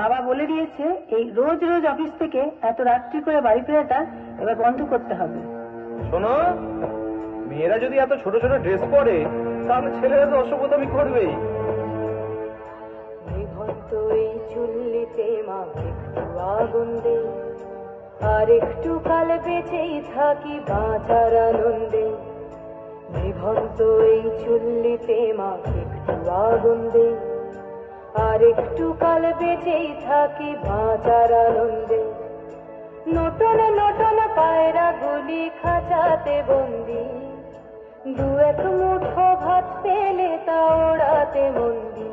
বাবা বলে দিয়েছে এই রোজ রোজ অফিস থেকে এত রাত্রি করে বাড়ি ফেরাটা এবার বন্ধ করতে হবে। শোনো মেয়েরা যদি এত ছোট ছোট ড্রেস পরে তাহলে ছেলেরা তো অসভ্যতামি করবেই। নিভন্ত এই চুল্লিতে মা একটু আগুন দে আর একটু কাল বেঁচেই থাকি বাঁচার আনন্দে। নিভন্ত এই চুল্লিতে মা একটু আগুন দে আর একটু কাল বেঁচেই থাকি বাঁচার আনন্দে। নটন নটন পায়রা গুলি খাঁচাতে বন্দি। দু এক মুঠো ভাত পেলে তা ওড়াতে মন্দি।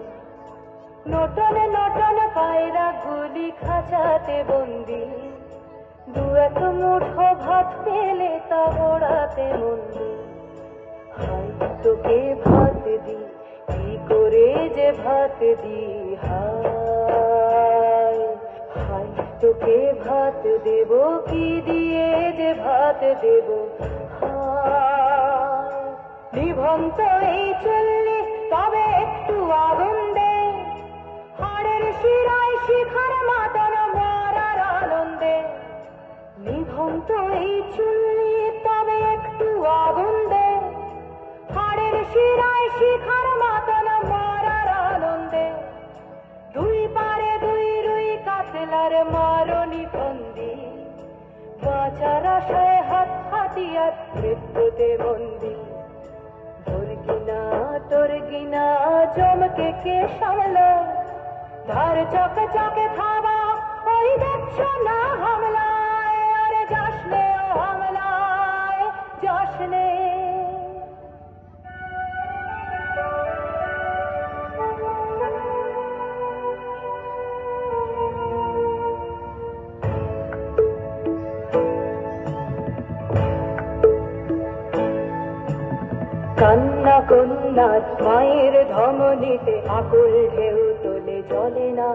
নটন নটন পায়রা গুলি খাঁচাতে বন্দি। দু এক মুঠো ভাত পেলে তা ওড়াতে হাই তোকে ভাত দি ভাত দি হাই হাই, তোকে ভাত দেব কি দিয়ে যে ভাত দেব? হাই, নিভন্ত এই চল্লি তবে একটু আগুন দে। হাড়ের শিরায় শিখার মাতন মরার আনন্দে। নিভন্ত এই চুল্লি কাতলার মারণী বন্দি বাঁচার আশায় হাত হাতিয়ার মৃত্যুতে বন্দি। জমকে কে সামল? ধার চকে চকে থাবা ওই দেখছ না হামলায়, আরে যাসনে ও হামলায় কান্না কন্যা, মায়ের ধমনীতে আকুল ঢেউ তোলে জলে না।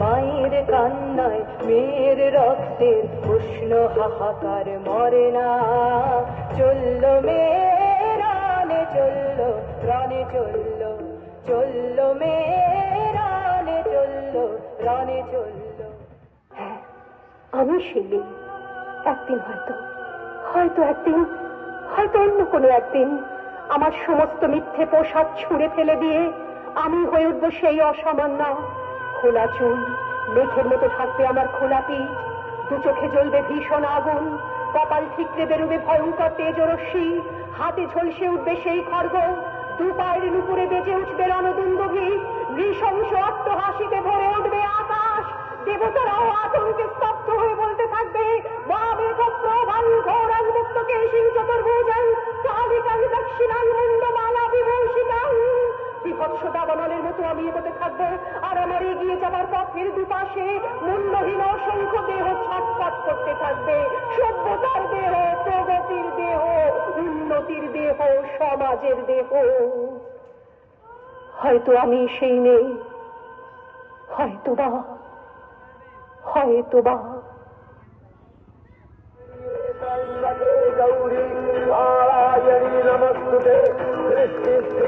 মায়ের কান্নায় মেয়ের রক্তের উষ্ণ হাহাকার মরে না। চলল মেয়ে রানে চলল রানে চলল চলল মেয়ে রানে চলল রানে চলল। হ্যাঁ আমি শিলি। একদিন হয়তো হয়তো একদিন, হয়তো অন্য কোনো একদিন আমার সমস্ত মিথ্যে পোশাক ছুঁড়ে ফেলে দিয়ে আমি হয়ে উঠবো সেই অসামান্য খোলা চুল, মেঘের মতো থাকবে আমার খোলা পিঠ, দু চোখে জ্বলবে ভীষণ আগুন, কপাল ঠিকরে বেরোবে ভয়ঙ্কর তেজরশ্মি, হাতে ঝলসে উঠবে সেই খড়গ দু পায়ের নুপুরে বেজে উঠবে রণদুন্দভি, নৃশংস অট্টহাসিতে দাবানলের মতো আমি এগোতে থাকব। আর আমার এগিয়ে যাবার পথের দুপাশে মূল্যহীন অসংখ্য দেহ ছটফট করতে থাকবে। সভ্যতার দেহ, প্রগতির দেহ, উন্নতির দেহ, সমাজের দেহ। হয়তো আমি সেই নেই। হয়তো বা হয়তো বা। গৌরী, নারায়ণী, নমস্তুতে।